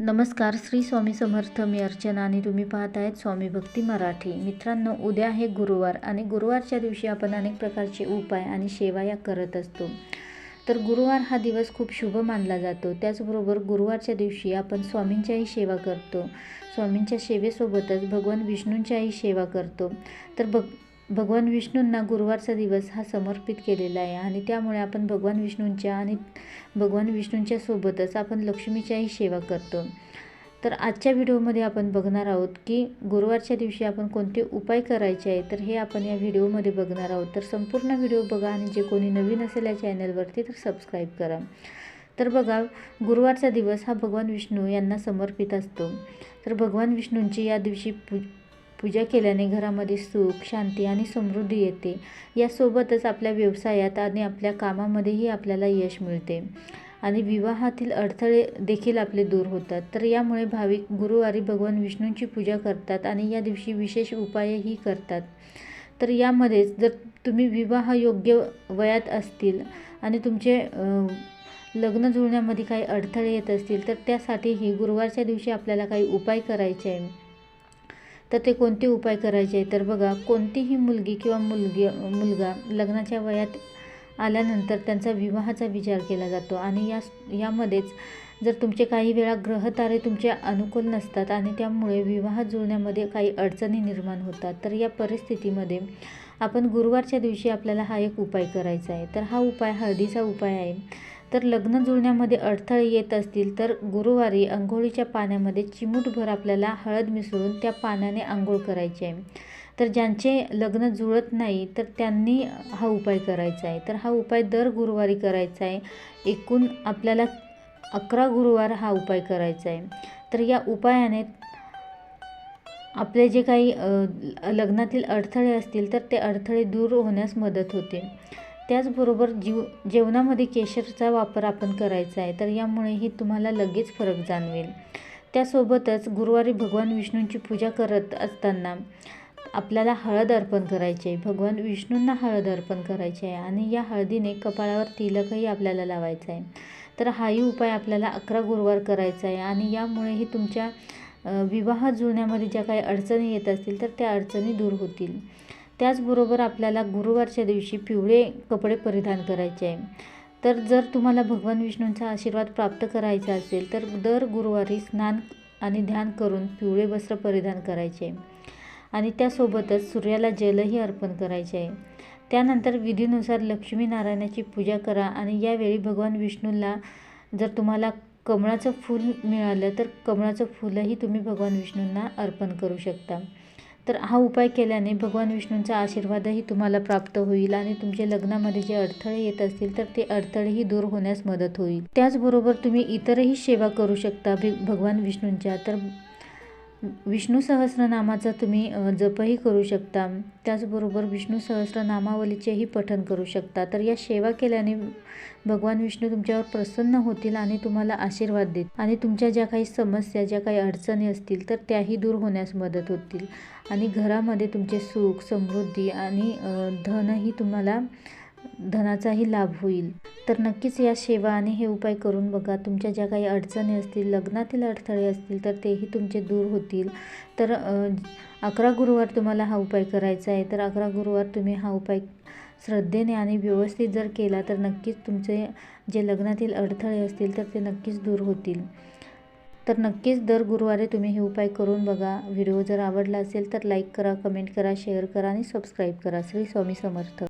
नमस्कार श्री स्वामी समर्थ मी अर्चना आणि तुम्ही पाहत आहेत स्वामी भक्ती मराठी. मित्रांनो उद्या आहे गुरुवार आणि गुरुवारच्या दिवशी आपण अनेक प्रकारचे उपाय आणि सेवा या करत असतो. तर गुरुवार हा दिवस खूप शुभ मानला जातो. त्याचबरोबर गुरुवारच्या दिवशी आपण स्वामींच्याही सेवा करतो. स्वामींच्या सेवेसोबतच भगवान विष्णूंच्याही सेवा करतो. तर भग भगवान विष्णूंना गुरुवारचा दिवस हा समर्पित केलेला आहे आणि त्यामुळे आपण भगवान विष्णूंच्या आणि भगवान विष्णूंच्या सोबतच आपण लक्ष्मीच्याही सेवा करतो. तर आजच्या व्हिडिओमध्ये आपण बघणार आहोत की गुरुवारच्या दिवशी आपण कोणते उपाय करायचे आहे तर हे आपण या व्हिडिओमध्ये बघणार आहोत. तर संपूर्ण व्हिडिओ बघा आणि जे कोणी नवीन असेल या चॅनलवरती तर सबस्क्राईब करा. तर बघा गुरुवारचा दिवस हा भगवान विष्णू यांना समर्पित असतो. तर भगवान विष्णूंची या दिवशी पू पूजा केल्याने घरामध्ये सुख शांती आणि समृद्धी येते. यासोबतच आपल्या व्यवसायात आणि आपल्या कामामध्येही आपल्याला यश मिळते. आणि विवाहातील अडथळे देखील आपले दूर होतात. तर यामुळे भाविक गुरुवारी भगवान विष्णूंची पूजा करतात आणि या दिवशी विशेष उपायही करतात. तर यामध्येच जर तुम्ही विवाह योग्य वयात असतील आणि तुमचे लग्न जुळण्यामध्ये काही अडथळे येत असतील तर त्यासाठीही गुरुवारच्या दिवशी आपल्याला काही उपाय करायचे आहे. तर ते कोणते उपाय करायचे तर बघा कोणतीही मुलगी किंवा मुलगी मुलगा लग्नाच्या वयात आल्यानंतर त्यांचा विवाहाचा विचार केला जातो. आणि या यामध्येच जर तुमचे काही वेळा ग्रहतारे तुमचे अनुकूल नसतात आणि त्यामुळे विवाह जुळण्यामध्ये काही अडचणी निर्माण होतात तर या परिस्थितीमध्ये आपण गुरुवारच्या दिवशी आपल्याला हा एक उपाय करायचा आहे. तर हा उपाय हळदीचा उपाय आहे. तर लग्न जुळण्यामध्ये अडथळे येत असतील तर गुरुवारी अंघोळीच्या पाण्यामध्ये चिमूटभर आपल्याला हळद मिसळून त्या पाण्याने आंघोळ करायची आहे. तर ज्यांचे लग्न जुळत नाही तर त्यांनी हा उपाय करायचा आहे. तर हा उपाय दर गुरुवारी करायचा आहे. एकूण आपल्याला अकरा गुरुवार हा उपाय करायचा आहे. तर या उपायाने आपले जे काही लग्नातील अडथळे असतील तर ते अडथळे दूर होण्यास मदत होते. त्याचबरोबर जीव जेवणामध्ये केशरचा वापर आपण करायचा आहे तर यामुळेही तुम्हाला लगेच फरक जाणवेल. त्यासोबतच गुरुवारी भगवान विष्णूंची पूजा करत असताना आपल्याला हळद अर्पण करायची आहे. भगवान विष्णूंना हळद अर्पण करायची आहे आणि या हळदीने कपाळावर तिलकही आपल्याला लावायचं आहे. तर हाही उपाय आपल्याला अकरा गुरुवार करायचा आहे आणि यामुळेही तुमच्या विवाह जुळण्यामध्ये ज्या काही अडचणी येत असतील तर त्या अडचणी दूर होतील. त्याचबरोबर आपल्याला गुरुवारच्या दिवशी पिवळे कपडे परिधान करायचे आहे. तर जर तुम्हाला भगवान विष्णूंचा आशीर्वाद प्राप्त करायचा असेल तर दर गुरुवारी स्नान आणि ध्यान करून पिवळे वस्त्र परिधान करायचे आणि त्यासोबतच सूर्याला जलही अर्पण करायचे आहे. त्यानंतर विधीनुसार लक्ष्मीनारायणाची पूजा करा आणि यावेळी भगवान विष्णूला जर तुम्हाला कमळाचं फूल मिळालं तर कमळाचं फुलंही तुम्ही भगवान विष्णूंना अर्पण करू शकता. तर हा उपाय केल्याने भगवान विष्णूंचा आशीर्वादही तुम्हाला प्राप्त होईल आणि तुमच्या लग्नामध्ये जे अडथळे येत असतील तर ते अडथळेही दूर होण्यास मदत होईल. त्याचबरोबर तुम्ही इतरही सेवा करू शकता भगवान विष्णूंच्या. तर विष्णू सहस्रनामाचा तुम्ही जपही करू शकता. त्याचबरोबर विष्णू सहस्रनामावलीचेही पठन करू शकता. तर या सेवा केल्याने भगवान विष्णू तुमच्यावर प्रसन्न होतील आणि तुम्हाला आशीर्वाद देतील. आणि तुमच्या ज्या काही समस्या ज्या काही अडचणी असतील तर त्याही दूर होण्यास मदत होतील. आणि घरामध्ये तुमचे सुख समृद्धी आणि धनही तुम्हाला धनाचाही लाभ होईल. तर नक्कीच या सेवा आणि हे उपाय करून बघा. तुमच्या ज्या काही अडचणी असतील लग्नातील अडथळे असतील तर तेही तुमचे दूर होतील. तर अकरा गुरुवार तुम्हाला हा उपाय करायचा आहे. तर अकरा गुरुवार तुम्ही हा उपाय श्रद्धेने आणि व्यवस्थित जर केला तर नक्कीच तुमचे जे लग्नातील अडथळे असतील तर ते नक्कीच दूर होतील. तर नक्कीच दर गुरुवारी तुम्ही हे उपाय करून बघा. व्हिडिओ जर आवडला असेल तर लाईक करा कमेंट करा शेअर करा आणि सबस्क्राईब करा. श्री स्वामी समर्थ.